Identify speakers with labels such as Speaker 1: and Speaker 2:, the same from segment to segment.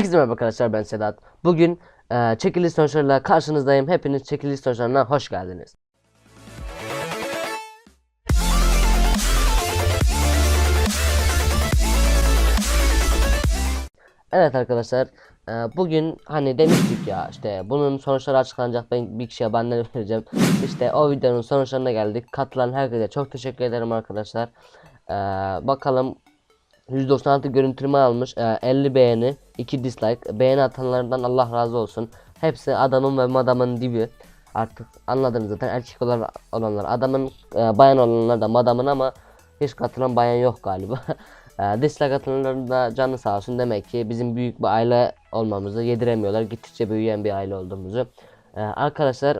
Speaker 1: Herkese merhaba arkadaşlar ben Sedat. Bugün e, çekiliş sonuçlarıyla karşınızdayım. Hepiniz çekiliş sonuçlarına hoş geldiniz. Evet arkadaşlar e, bugün hani demiştik ya işte bunun sonuçları açıklanacak ben bir kişiye benden vereceğim. İşte o videonun sonuçlarına geldik. Katılan herkese çok teşekkür ederim arkadaşlar. E, bakalım 196 görüntüleme almış. e, 50 beğeni, 2 dislike. Beğeni atanlardan Allah razı olsun. Hepsi adamın ve madamın dibi. Artık anladınız zaten erkek olan olanlar adamın e, bayan olanlar da madamın ama hiç katılan bayan yok galiba. e, dislike atanların da canı sağ olsun demek ki bizim büyük bir aile olmamızı yediremiyorlar. Gittikçe büyüyen bir aile olduğumuzu. E, arkadaşlar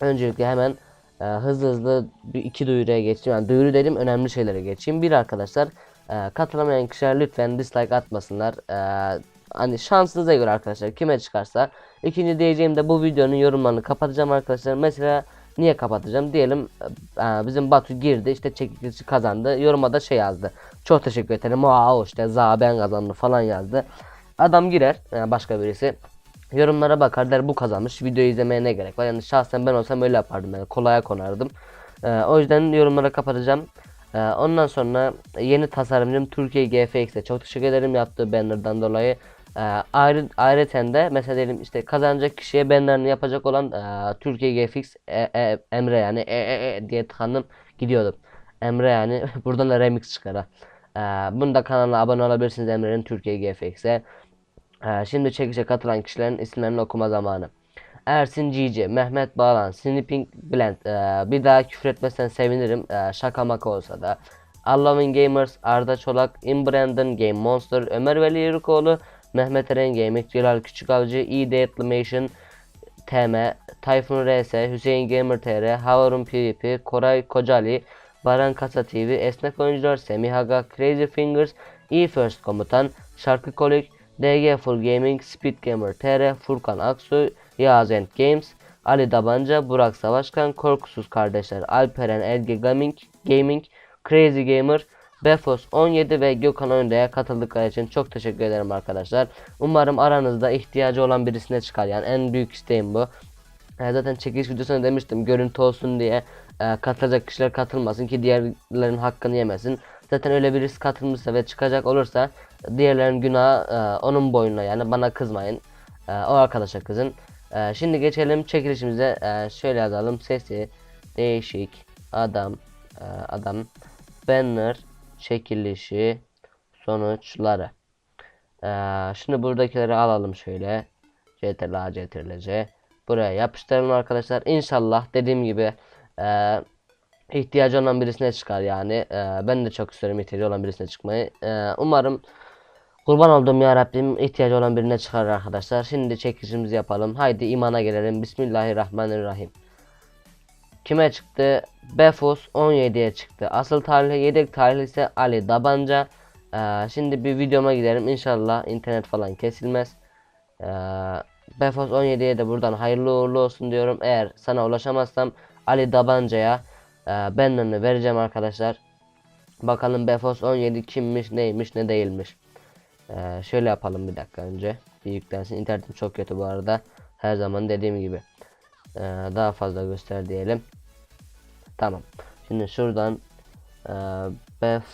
Speaker 1: öncelikle hemen e, hızlı hızlı bir iki duyuruya geçeyim. Yani duyuru dedim önemli şeylere geçeyim. Bir arkadaşlar e, katılamayan kişiler lütfen dislike atmasınlar. E, hani şansınıza göre arkadaşlar kime çıkarsa. İkinci diyeceğim de bu videonun yorumlarını kapatacağım arkadaşlar. Mesela niye kapatacağım? Diyelim e, bizim Batu girdi işte çekilişi kazandı. Yoruma da şey yazdı. Çok teşekkür ederim. Wow işte za ben kazandım falan yazdı. Adam girer yani başka birisi. Yorumlara bakar der bu kazanmış videoyu izlemeye ne gerek var yani şahsen ben olsam öyle yapardım yani kolaya konardım Ee, o yüzden yorumlara kapatacağım Ee, ondan sonra yeni tasarımcım Türkiye GFX'e çok teşekkür ederim yaptığı bannerdan dolayı ee, ayrı ayrıca de mesela diyelim işte kazanacak kişiye bannerini yapacak olan e, Türkiye GFX e, e, Emre yani e, e, e diye tıkandım gidiyordum Emre yani buradan da remix çıkar. Ee, bunu da kanalına abone olabilirsiniz Emre'nin Türkiye GFX'e ee, şimdi çekişe katılan kişilerin isimlerini okuma zamanı. Ersin Cici, Mehmet Bağlan, Snipping Blend. Ee, bir daha küfür etmezsen sevinirim. Ee, şaka maka olsa da. Allah'ın Gamers, Arda Çolak, Imbrandon, Game Monster, Ömer Veli Yürükoğlu, Mehmet Eren Gaming, Celal Küçükavcı, ED Atlamation, TM, Tayfun RS, Hüseyin Gamer TR, Harun PvP, Koray Kocali, Baran Kasa TV, Esnek Oyuncular, Semih Aga, Crazy Fingers, E-First Komutan, Şarkı Kolik, DG Full Gaming, Speed Gamer TR, Furkan Aksu, Yağız End Games, Ali Dabanca, Burak Savaşkan, Korkusuz Kardeşler, Alperen Elge Gaming, Gaming, Crazy Gamer, Befos 17 ve Gökhan Önda'ya katıldıkları için çok teşekkür ederim arkadaşlar. Umarım aranızda ihtiyacı olan birisine çıkar yani en büyük isteğim bu. E, zaten çekiliş videosunda demiştim görüntü olsun diye e, katılacak kişiler katılmasın ki diğerlerin hakkını yemesin. Zaten öyle birisi katılmışsa ve çıkacak olursa diğerlerin günahı e, onun boynuna yani bana kızmayın. E, o arkadaşa kızın. E, şimdi geçelim çekilişimize. E, şöyle yazalım. Sesi değişik adam e, adam banner çekilişi sonuçları. E, şimdi buradakileri alalım şöyle. CTRL A CTRL. Buraya yapıştıralım arkadaşlar. İnşallah dediğim gibi e, ihtiyacı olan birisine çıkar yani. Ee, ben de çok istiyorum ihtiyacı olan birisine çıkmayı. Ee, umarım kurban olduğum ya Rabbim ihtiyacı olan birine çıkar arkadaşlar. Şimdi çekişimizi yapalım. Haydi imana gelelim. Bismillahirrahmanirrahim. Kime çıktı? Befos 17'ye çıktı. Asıl tarih yedek tarih ise Ali Dabanca. Ee, şimdi bir videoma gidelim. İnşallah internet falan kesilmez. Ee, Befos 17'ye de buradan hayırlı uğurlu olsun diyorum. Eğer sana ulaşamazsam Ali Dabanca'ya ee, ben onu vereceğim arkadaşlar. Bakalım Befos 17 kimmiş, neymiş, ne değilmiş. Ee, şöyle yapalım bir dakika önce. Bir yüklensin. İnternetim çok kötü bu arada. Her zaman dediğim gibi. Ee, daha fazla göster diyelim. Tamam. Şimdi şuradan e, Bef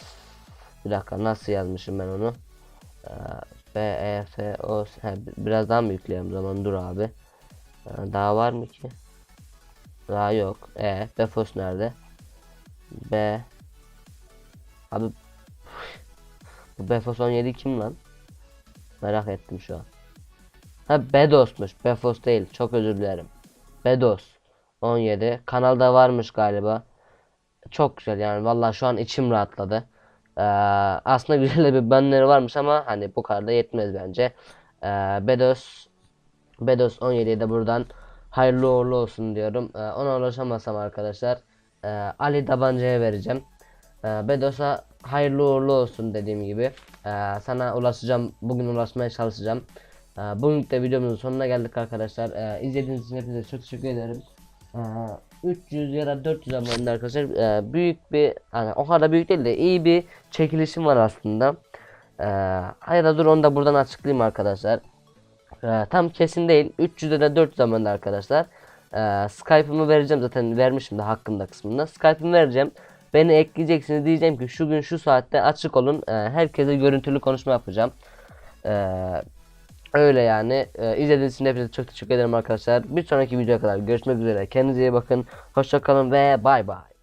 Speaker 1: bir dakika nasıl yazmışım ben onu? Ee, B E F O He, biraz daha mı yükleyelim zaman dur abi. Ee, daha var mı ki? Daha yok. E Befos nerede? B Abi Bu Befos 17 kim lan? Merak ettim şu an. Ha Bedos'muş. Befos değil. Çok özür dilerim. Bedos 17. Kanalda varmış galiba. Çok güzel yani. Vallahi şu an içim rahatladı. Ee, aslında güzel bir banner varmış ama hani bu kadar da yetmez bence. Ee, Bedos Bedos 17'yi de buradan hayırlı uğurlu olsun diyorum. Ee, ona ulaşamazsam arkadaşlar e, Ali Dabanca'ya vereceğim. E, Bedos'a hayırlı uğurlu olsun dediğim gibi. E, sana ulaşacağım. Bugün ulaşmaya çalışacağım. E, bugün de videomuzun sonuna geldik arkadaşlar. E, izlediğiniz için hepinize çok teşekkür ederim. E, 300 ya da 400 abone arkadaşlar. E, büyük bir hani o kadar büyük değil de iyi bir çekilişim var aslında. Ee, hayır da dur onu da buradan açıklayayım arkadaşlar. Ee, tam kesin değil. 300'de de 400 zamanda arkadaşlar. Ee, Skype'ımı vereceğim zaten vermişim de hakkında kısmında. Skype'ımı vereceğim. Beni ekleyeceksiniz diyeceğim ki şu gün şu saatte açık olun. Ee, herkese görüntülü konuşma yapacağım. Ee, öyle yani. Ee, izlediğiniz için hepinize çok teşekkür ederim arkadaşlar. Bir sonraki videoya kadar görüşmek üzere. Kendinize iyi bakın. Hoşça kalın ve bay bay.